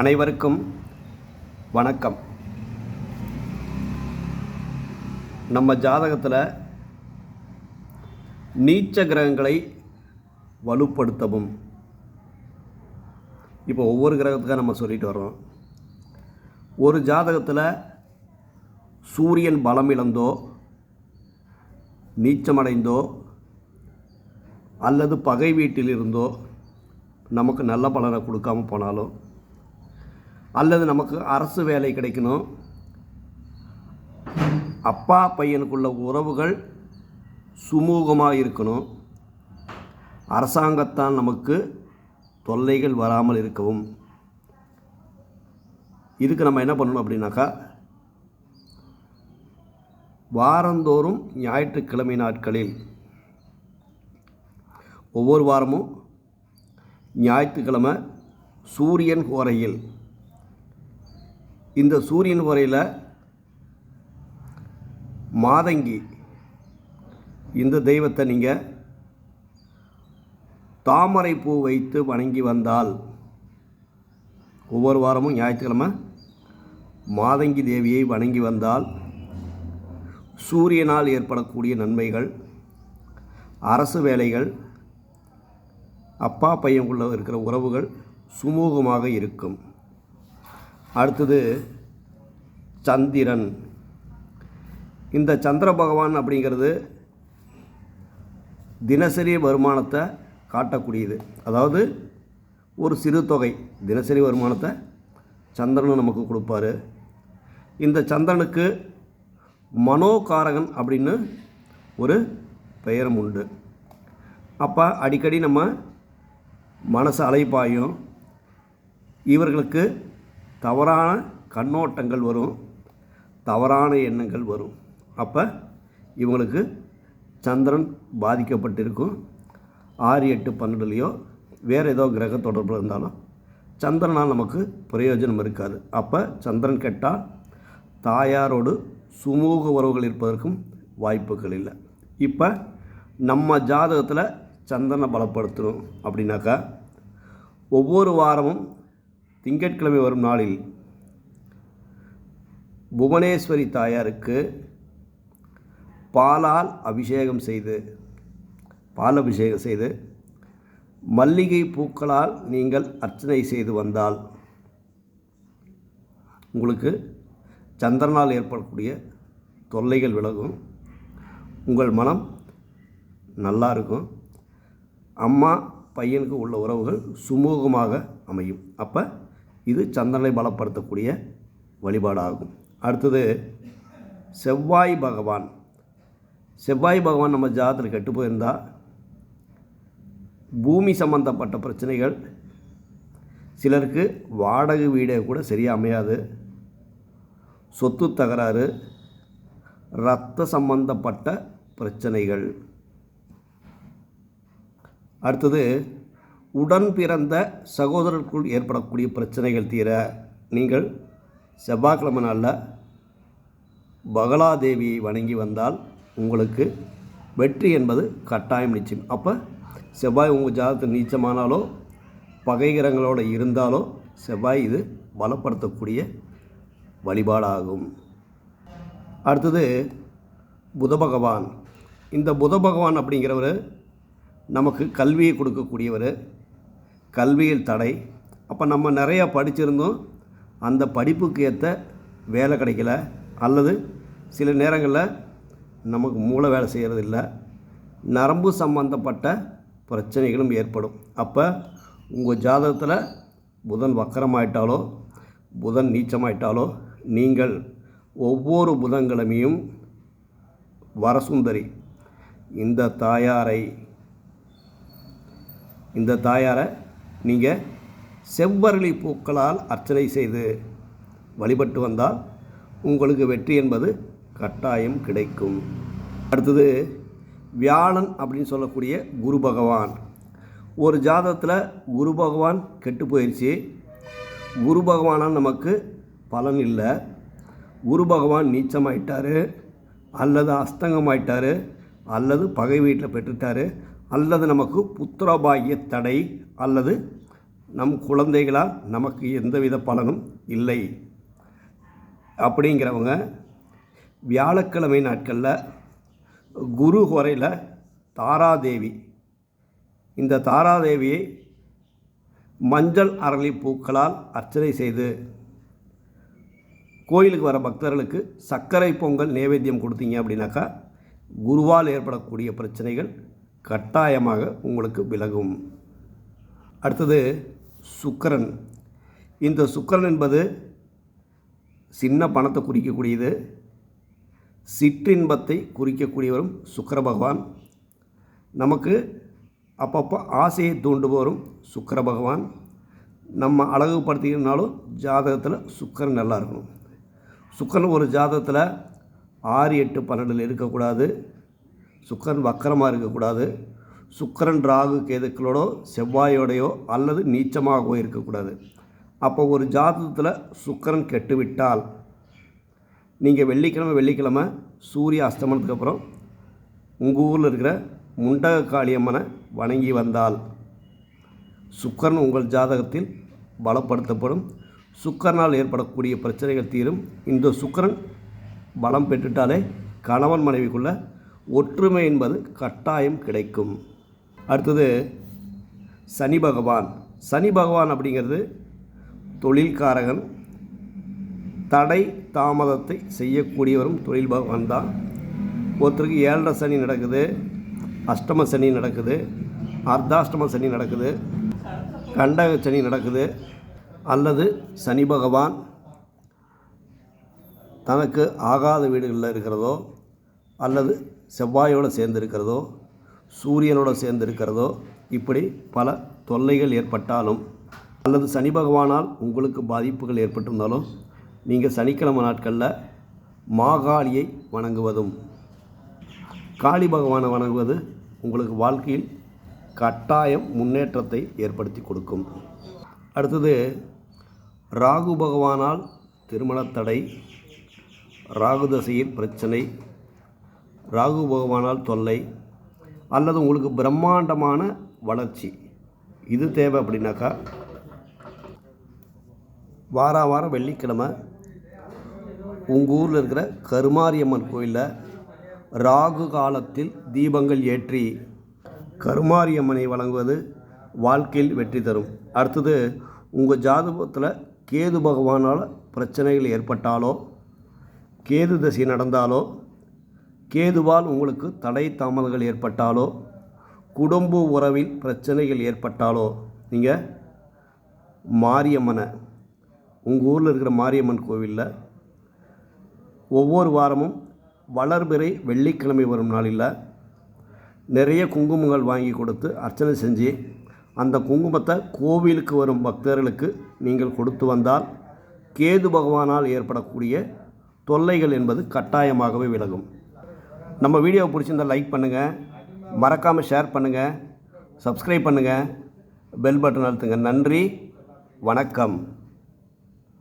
அனைவருக்கும் வணக்கம். நம்ம ஜாதகத்தில் நீச்ச கிரகங்களை வலுப்படுத்தவும். இப்போ ஒவ்வொரு கிரகத்துக்காக நம்ம சொல்லிட்டு வர்றோம். ஒரு ஜாதகத்தில் சூரியன் பலம் இழந்தோ நீச்சமடைந்தோ அல்லது பகை வீட்டில் இருந்தோ நமக்கு நல்ல பலனை கொடுக்காம போனாலும் அல்லது நமக்கு அரசு வேலை கிடைக்கணும். அப்பா பையனுக்குள்ள உறவுகள் சுமூகமாக இருக்கணும். அரசாங்கத்தால் நமக்கு தொல்லைகள் வராமல் இருக்கவும். இதுக்கு நம்ம என்ன பண்ணணும் அப்படின்னாக்கா வாரந்தோறும் ஞாயிற்றுக்கிழமை நாட்களில் ஒவ்வொரு வாரமும் ஞாயிற்றுக்கிழமை சூரியன் கோரையில் இந்த சூரியன் முறையில் மாதங்கி இந்த தெய்வத்தை நீங்கள் தாமரை பூ வைத்து வணங்கி வந்தால் ஒவ்வொரு வாரமும் ஞாயிற்றுக்கிழமை மாதங்கி தேவியை வணங்கி வந்தால் சூரியனால் ஏற்படக்கூடிய நன்மைகள் அரசு வேலைகள் அப்பா பையன் உள்ள இருக்கிற உறவுகள் சுமூகமாக இருக்கும். அடுத்தது சந்திரன். இந்த சந்திர பகவான் அப்படிங்கிறது தினசரி வருமானத்தை காட்டக்கூடியது. அதாவது ஒரு சிறு தொகை தினசரி வருமானத்தை சந்திரன் நமக்கு கொடுப்பாரு. இந்த சந்திரனுக்கு மனோகாரகன் அப்படின்னு ஒரு பெயரும் உண்டு. அப்போ அடிக்கடி நம்ம மனசு அலைப்பாயும் இவர்களுக்கு தவறான கண்ணோட்டங்கள் வரும் தவறான எண்ணங்கள் வரும். அப்போ இவங்களுக்கு சந்திரன் பாதிக்கப்பட்டிருக்கும். ஆறு எட்டு பன்னெண்டுலேயோ வேறு ஏதோ கிரக தொடர்பு இருந்தாலும் சந்திரனால் நமக்கு பிரயோஜனம் இருக்காது. அப்போ சந்திரன் கெட்டால் தாயாரோடு சுமூக உறவுகள் இருப்பதற்கும் வாய்ப்புகள் இல்லை. இப்போ நம்ம ஜாதகத்தில் சந்திரனை பலப்படுத்தணும் அப்படின்னாக்கா ஒவ்வொரு வாரமும் திங்கட்கிழமை வரும் நாளில் புவனேஸ்வரி தாயாருக்கு பாலால் அபிஷேகம் செய்து பால் அபிஷேகம் செய்து மல்லிகை பூக்களால் நீங்கள் அர்ச்சனை செய்து வந்தால் உங்களுக்கு சந்திரனால் ஏற்படக்கூடிய தொல்லைகள் விலகும். உங்கள் மனம் நல்லா இருக்கும். அம்மா பையனுக்கு உள்ள உறவுகள் சுமூகமாக அமையும். அப்போ இது சந்திரனை பலப்படுத்தக்கூடிய வழிபாடாகும். அடுத்தது செவ்வாய் பகவான். செவ்வாய் பகவான் நம்ம ஜாதத்தில் கெட்டு போயிருந்தால் பூமி சம்பந்தப்பட்ட பிரச்சனைகள் சிலருக்கு வாடகை வீடே கூட சரியாக அமையாது. சொத்து தகராறு இரத்த சம்பந்தப்பட்ட பிரச்சனைகள். அடுத்தது உடன் பிறந்த சகோதரருக்குள் ஏற்படக்கூடிய பிரச்சனைகள் தீர நீங்கள் செவ்வாய்க்கிழமை நாளில் பகலாதேவியை வணங்கி வந்தால் உங்களுக்கு வெற்றி என்பது கட்டாயம் நிச்சயம். அப்போ செவ்வாய் உங்கள் ஜாதகத்தில் நீச்சமானாலோ பகைகிரங்களோடு இருந்தாலோ செவ்வாய் இது பலப்படுத்தக்கூடிய வழிபாடாகும். அடுத்தது புத பகவான். இந்த புத பகவான் அப்படிங்கிறவர் நமக்கு கல்வியை கொடுக்கக்கூடியவர். கல்வியில் தடை. அப்போ நம்ம நிறையா படிச்சிருந்தோம். அந்த படிப்புக்கு ஏற்ற வேலை கிடைக்கல. அல்லது சில நேரங்களில் நமக்கு மூளை வேலை செய்கிறது இல்லை நரம்பு சம்பந்தப்பட்ட பிரச்சனைகளும் ஏற்படும். அப்போ உங்கள் ஜாதகத்தில் புதன் வக்கரமாயிட்டாலோ புதன் நீச்சமாயிட்டாலோ நீங்கள் ஒவ்வொரு புதன்கிழமையும் வரசுந்தரி இந்த தாயாரை இந்த தாயாரை நீங்கள் செவ்வரளி பூக்களால் அர்ச்சனை செய்து வழிபட்டு வந்தால் உங்களுக்கு வெற்றி என்பது கட்டாயம் கிடைக்கும். அடுத்தது வியாழன் அப்படின்னு சொல்லக்கூடிய குரு பகவான். ஒரு ஜாதகத்தில் குரு பகவான் கெட்டு போயிடுச்சு குரு பகவானால் நமக்கு பலன் இல்லை. குரு பகவான் நீச்சமாயிட்டார் அல்லது அஸ்தங்கமாயிட்டார் அல்லது பகை வீட்டில் பெற்றுட்டார் அல்லது நமக்கு புத்திரபாகிய தடை அல்லது நம் குழந்தைகளால் நமக்கு எந்தவித பலனும் இல்லை. அப்படிங்கிறவங்க வியாழக்கிழமை நாட்களில் குரு குறையில் தாராதேவி. இந்த தாராதேவியை மஞ்சள் அரளி பூக்களால் அர்ச்சனை செய்து கோயிலுக்கு வர பக்தர்களுக்கு சர்க்கரை பொங்கல் நைவேத்தியம் கொடுத்தீங்க அப்படின்னாக்கா குருவால் ஏற்படக்கூடிய பிரச்சனைகள் கட்டாயமாக உங்களுக்கு விலகும். அடுத்தது சுக்கரன். இந்த சுக்கரன் என்பது சின்ன பணத்தை குறிக்கக்கூடியது. சிற்றின்பத்தை குறிக்கக்கூடியவரும் சுக்கர பகவான். நமக்கு அப்பப்போ ஆசையை தூண்டுபவரும் சுக்கர பகவான். நம்ம அழகுபடுத்திக்கணுனாலும் ஜாதகத்தில் சுக்கரன் நல்லா இருக்கணும். சுக்கரன் ஒரு ஜாதகத்தில் ஆறு எட்டு பன்னெண்டில் இருக்கக்கூடாது. சுக்கரன் வக்கரமாக இருக்கக்கூடாது. சுக்கரன் ராகு கேதுக்களோடோ செவ்வாயோடையோ அல்லது நீச்சமாகவோ இருக்கக்கூடாது. அப்போ ஒரு ஜாதகத்தில் சுக்கரன் கெட்டுவிட்டால் நீங்கள் வெள்ளிக்கிழமை வெள்ளிக்கிழமை சூரிய அஸ்தமனத்துக்கு அப்புறம் உங்கள் ஊரில் இருக்கிற முண்டக காளியம்மனை வணங்கி வந்தால் சுக்கரன் உங்கள் ஜாதகத்தில் பலப்படுத்தப்படும். சுக்கரனால் ஏற்படக்கூடிய பிரச்சனைகள் தீரும். இந்த சுக்கரன் பலம் பெற்றுட்டாலே கணவன் மனைவிக்குள்ளே ஒற்றுமை என்பது கட்டாயம் கிடைக்கும். அடுத்தது சனி பகவான். சனி பகவான் அப்படிங்கிறது தொழில்காரகன். தடை தாமதத்தை செய்யக்கூடியவரும் தொழில் பகவான் தான். ஒருத்தருக்கு ஏழரை சனி நடக்குது அஷ்டம சனி நடக்குது அர்த்தாஷ்டம சனி நடக்குது கண்டக சனி நடக்குது அல்லது சனி பகவான் தனக்கு ஆகாத வீடுகளில் இருக்கிறதோ அல்லது செவ்வாயோடு சேர்ந்திருக்கிறதோ சூரியனோட சூரியனோடு இப்படி பல தொல்லைகள் ஏற்பட்டாலும் அல்லது சனி பகவானால் உங்களுக்கு பாதிப்புகள் ஏற்பட்டிருந்தாலும் நீங்கள் சனிக்கிழமை நாட்களில் மாகாளியை வணங்குவதும் காளி பகவானை வணங்குவது உங்களுக்கு வாழ்க்கையில் கட்டாயம் முன்னேற்றத்தை ஏற்படுத்தி கொடுக்கும். அடுத்தது ராகு பகவானால் திருமணத் தடை ராகு தசையில் பிரச்சனை ராகு பகவானால் தொல்லை அல்லது உங்களுக்கு பிரம்மாண்டமான வளர்ச்சி. இது தேவை அப்படின்னாக்கா வார வாரம் வெள்ளிக்கிழமை உங்கள் ஊரில் இருக்கிற கருமாரியம்மன் கோயிலில் ராகு காலத்தில் தீபங்கள் ஏற்றி கருமாரியம்மனை வழங்குவது வாழ்க்கையில் வெற்றி தரும். அடுத்தது உங்கள் ஜாதகத்தில் கேது பகவானால் பிரச்சனைகள் ஏற்பட்டாலோ கேது தசை நடந்தாலோ கேதுவால் உங்களுக்கு தடை தாமதங்கள் ஏற்பட்டாலோ குடும்ப உறவில் பிரச்சனைகள் ஏற்பட்டாலோ நீங்கள் மாரியம்மனை உங்கள் ஊரில் இருக்கிற மாரியம்மன் கோவிலில் ஒவ்வொரு வாரமும் வளர்பிறை வெள்ளிக்கிழமை வரும் நாளில் நிறைய குங்குமங்கள் வாங்கி கொடுத்து அர்ச்சனை செஞ்சு அந்த குங்குமத்தை கோவிலுக்கு வரும் பக்தர்களுக்கு நீங்கள் கொடுத்து வந்தால் கேது பகவானால் ஏற்படக்கூடிய தொல்லைகள் என்பது கட்டாயமாகவே விலகும். நம்ம வீடியோவை பிடிச்சிருந்தால் லைக் பண்ணுங்கள் மறக்காமல் ஷேர் பண்ணுங்கள் சப்ஸ்கிரைப் பண்ணுங்கள் பெல் பட்டன் அழுத்துங்க. நன்றி. வணக்கம்.